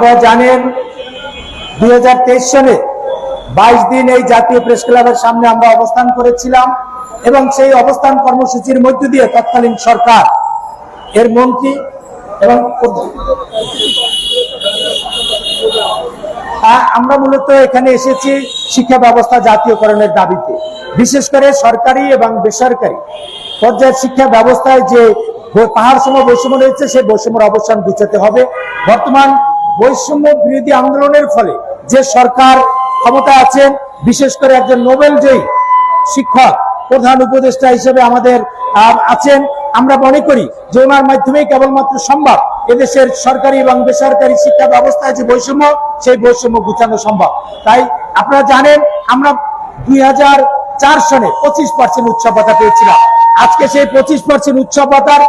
আপনারা জানেন, দুই সনে বাইশ দিন এই জাতীয় প্রেস ক্লাবের সামনে আমরা অবস্থান করেছিলাম এবং সেই অবস্থান কর্মসূচির মধ্য দিয়ে তৎকালীন সরকার, এর মন্ত্রী এবং আমরা মূলত এখানে এসেছি শিক্ষা ব্যবস্থা জাতীয়করণের দাবিতে। বিশেষ করে সরকারি এবং বেসরকারি পর্যায়ের শিক্ষা ব্যবস্থায় যে পাহাড় সম বৈষম্য রয়েছে, সেই বৈষম্যের অবসান গুছাতে হবে। বর্তমান বৈষম্য বিরোধী আন্দোলনের ফলে যে সরকার ক্ষমতা আছেন, বিশেষ করে একজন নোবেল জয়ী শিক্ষক, প্রধান উপদেষ্টা হিসেবে আমাদের আছেন, আমরা মনে করি যে ওনার মাধ্যমেই কেবলমাত্র সম্ভব এদেশের সরকারি এবং বেসরকারি শিক্ষা ব্যবস্থায় যে বৈষম্য, সেই বৈষম্য গুছানো সম্ভব। তাই আপনারা জানেন, আমরা দুই চার সনে পঁচিশ পার্সেন্ট ভাতা পেয়েছিলাম। আজকে সেই পঁচিশ পার্সেন্ট উৎসব ভাতার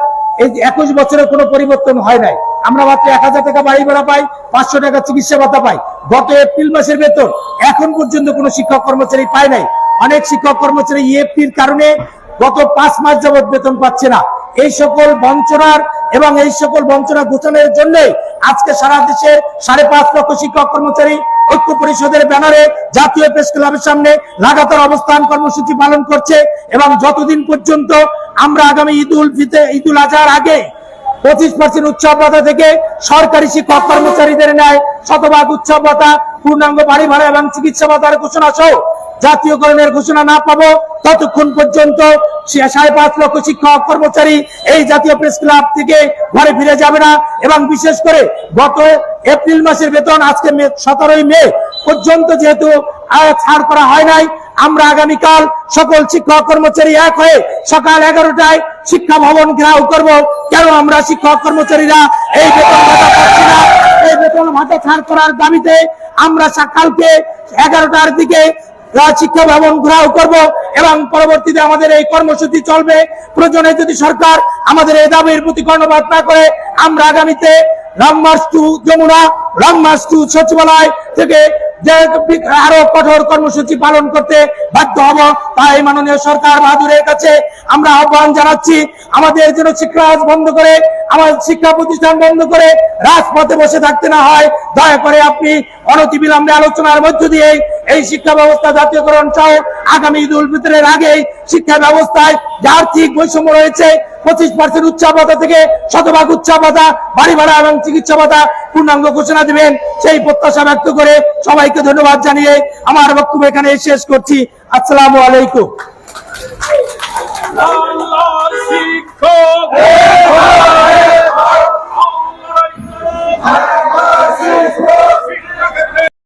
এই একুশ বছরের কোনো পরিবর্তন হয় নাই। আমরা মাত্র এক হাজার টাকা বাড়ি ভাড়া পাই, পাঁচশো টাকা চিকিৎসা ভাতা পাই। গত এপ্রিল মাসের বেতন এখন পর্যন্ত কোনো শিক্ষক কর্মচারী পায় নাই। অনেক শিক্ষক কর্মচারী ইএফটির কারণে গত পাঁচ মাস যাবৎ বেতন পাচ্ছে না। এই সকল বঞ্চনার এবং এই সকল বঞ্চনা ঘোষণের জন্য আজকে সারা দেশে সাড়ে পাঁচ লক্ষ শিক্ষক কর্মচারী ঐক্য পরিষদের ব্যানারে জাতীয় প্রেস ক্লাবের সামনে লাগাতার অবস্থান কর্মসূচি পালন করছে এবং যতদিন পর্যন্ত আমরা আগামী ঈদুল ফিতে ঈদুল আজহার আগে পঁচিশ পার্সেন্ট উৎসব ভাতা থেকে সরকারি শিক্ষক কর্মচারীদের ন্যায় শতভাগ উৎসব ভাতা পূর্ণাঙ্গ বাড়ি ভাড়া এবং চিকিৎসা ভাতার ঘোষণা সহ জাতীয়করণের ঘোষণা না পাবো। ততক্ষণ পর্যন্ত সাড়ে পাঁচ লক্ষ শিক্ষক কর্মচারী এই জাতীয় প্রেস ক্লাব থেকে ঘরে ফিরে যাবে না এবং বিশেষ করে গত এপ্রিল মাসের বেতন আজকে সতেরোই মে পর্যন্ত যেহেতু ছাড় করা হয় নাই। আমরা আগামীকাল সকল শিক্ষক কর্মচারী এক হয়ে সকাল এগারোটায় শিক্ষা ভবন ঘেরাও করব। কেন আমরা শিক্ষক কর্মচারীরা এই বেতন ভাতা পাচ্ছি না? এই বেতন ভাতা ছাড় করার দাবিতে আমরা সকালকে এগারোটার দিকে শিক্ষা ভবন ঘেরাও করব এবং পরবর্তীতে আমাদের এই কর্মসূচি চলবে। প্রয়োজনে যদি সরকার আমাদের এই দাবির প্রতি কর্ণপাত না করে, আমরা আগামীতে long march to Jamuna long march to সচিবালয় থেকে যে আরও কঠোর কর্মসূচি পালন করতে বাধ্য হব, তাই মাননীয় সরকার বাহাদুরের কাছে আমরা আহ্বান জানাচ্ছি, আমাদের যেন শিক্ষা বন্ধ করে, আমাদের শিক্ষা প্রতিষ্ঠান বন্ধ করে রাজপথে বসে থাকতে না হয়। দয়া করে আপনি অনতিবিলম্বে আলোচনার মধ্য দিয়ে এই শিক্ষা ব্যবস্থা জাতীয়করণ সহ আগামী ঈদ উল ফিতরের আগেই শিক্ষা ব্যবস্থায় যে আর্থিক বৈষম্য রয়েছে পঁচিশ পার্সেন্ট উচ্চাপাতা থেকে শতভাগ উচ্চাপাতা বাড়ি ভাড়া এবং চিকিৎসা ভাতা পূর্ণাঙ্গ ঘোষণা দিবেন। সেই প্রত্যাশা ব্যক্ত করে সবাইকে ধন্যবাদ জানিয়ে আমার বক্তব্য এখানে শেষ করছি। আসসালামু আলাইকুম। শিক্ষক।